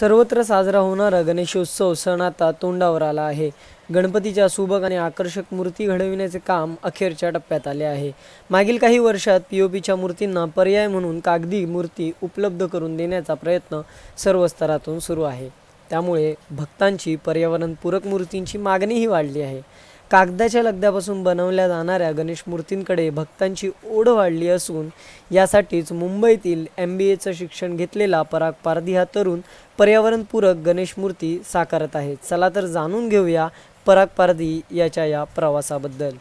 सर्वत्र साजरा होणारा गणेशोत्सव सण आता तोंडावर आला आहे. गणपतीच्या सुबक आणि आकर्षक मूर्ती घडविण्याचे काम अखेरच्या टप्प्यात आले आहे. मागील काही वर्षात पी ओ पीच्या मूर्तींना पर्याय म्हणून कागदी मूर्ती उपलब्ध करून देण्याचा प्रयत्न सर्व स्तरातून सुरू आहे. त्यामुळे भक्तांची पर्यावरणपूरक मूर्तींची मागणीही वाढली आहे. कागदाच्या लगद्यापासून बनवल्या जाणाऱ्या गणेश मूर्तींकडे भक्तांची ओढ वाढली असून यासाठीच मुंबईतील एम बी एचं शिक्षण घेतलेला पराग पारधी हा तरुण पर्यावरणपूरक गणेश मूर्ती साकारत आहे. चला तर जाणून घेऊया पराग पारधी याच्या या प्रवासाबद्दल.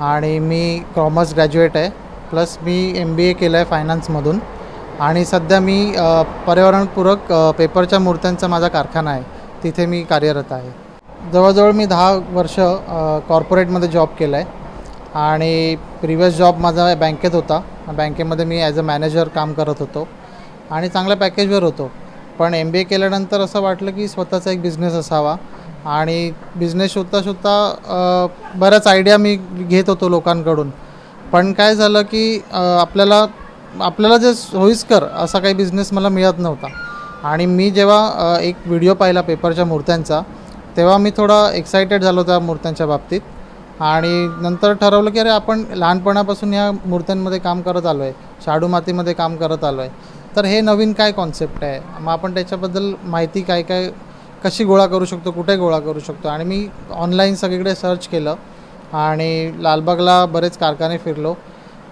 आणि मी कॉमर्स ग्रॅज्युएट आहे प्लस मी एम बी ए केलं आहे फायनान्समधून. आणि सध्या मी पर्यावरणपूरक पेपरच्या मूर्त्यांचा माझा कारखाना आहे तिथे मी कार्यरत आहे. जवळजवळ मी दहा वर्ष कॉर्पोरेटमध्ये जॉब केला आहे आणि प्रिवियस जॉब माझा बँकेत होता. बँकेमध्ये मी ॲज अ मॅनेजर काम करत होतो. आणि चांगल्या पॅकेजवर होतो. पण एम बी ए केल्यानंतर असं वाटलं की स्वतःचा एक बिझनेस असावा. आणि बिझनेस शोधता शोधता बऱ्याच आयडिया मी घेत होतो लोकांकडून. पण काय झालं की आपल्याला आपल्याला जे सोयीस्कर असा काही बिझनेस मला मिळत नव्हता. आणि मी जेव्हा एक व्हिडिओ पाहिला पेपरच्या मूर्त्यांचा तेव्हा मी थोडा एक्सायटेड झालो त्या मूर्त्यांच्या बाबतीत. आणि नंतर ठरवलं की अरे आपण लहानपणापासून या मूर्त्यांमध्ये काम करत आलो आहे शाडू मातीमध्ये काम करत आलो आहे तर हे नवीन काय कॉन्सेप्ट आहे? मग आपण त्याच्याबद्दल माहिती काय काय कशी गोळा करू शकतो कुठे गोळा करू शकतो? आणि मी ऑनलाईन सगळीकडे सर्च केलं आणि लालबागला बरेच कारखाने फिरलो.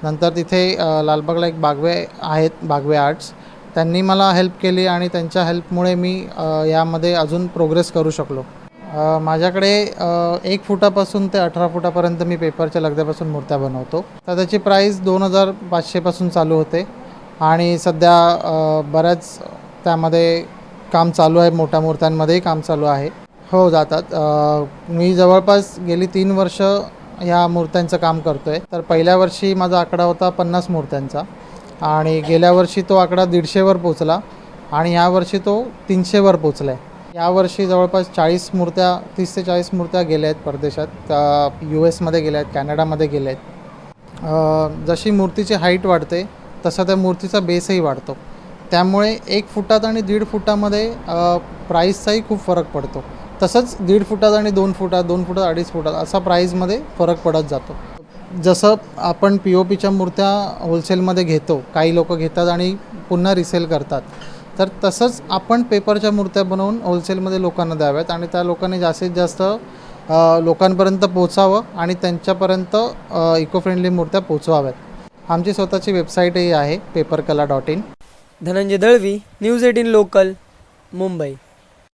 नंतर तिथे लालबागला एक बागवे आहेत बागवे आर्ट्स. त्यांनी मला हेल्प केली आणि त्यांच्या हेल्पमुळे मी यामध्ये अजून प्रोग्रेस करू शकलो. माझ्याकडे एक फुटापासून ते अठरा फुटापर्यंत मी पेपरच्या लगद्यापासून मूर्त्या बनवतो. तर त्याची प्राईस दोन हजार पाचशेपासून चालू होते आणि सध्या बऱ्याच त्यामध्ये काम चालू आहे मोठ्या मूर्त्यांमध्येही काम चालू आहे. हो जातात. मी जवळपास गेली तीन वर्ष ह्या मूर्त्यांचं काम करतो आहे तर पहिल्या वर्षी माझा आकडा होता पन्नास मूर्त्यांचा आणि गेल्या वर्षी तो आकडा दीडशेवर पोचला आणि ह्या वर्षी तो तीनशेवर पोचला आहे यावर्षी जवळपास चाळीस मूर्त्या तीस ते चाळीस मूर्त्या गेल्या आहेत परदेशात. यू एसमध्ये गेल्या आहेत कॅनडामध्ये गेल्या आहेत. जशी मूर्तीची हाईट वाढते तसा त्या मूर्तीचा बेसही वाढतो. त्यामुळे एक फुटात आणि दीड फुटामध्ये प्राईसचाही खूप फरक पडतो. तसंच दीड फुटात आणि दोन फुटात दोन फुटात अडीच फुटात असा प्राईजमध्ये फरक पडत जातो. जसं आपण पी ओ पीच्या मूर्त्या होलसेलमध्ये घेतो काही लोक घेतात आणि पुन्हा रिसेल करतात. तर तसंच आपण पेपरच्या मूर्त्या बनवून होलसेलमध्ये लोकांना द्याव्यात आणि त्या लोकांनी जास्तीत जास्त लोकांपर्यंत पोचावं आणि त्यांच्यापर्यंत इको फ्रेंडली मूर्त्या पोचवाव्यात आमची स्वतःची वेबसाईटही आहे Paperkala dot in Dhananjay Dalvi news eighteen local Mumbai.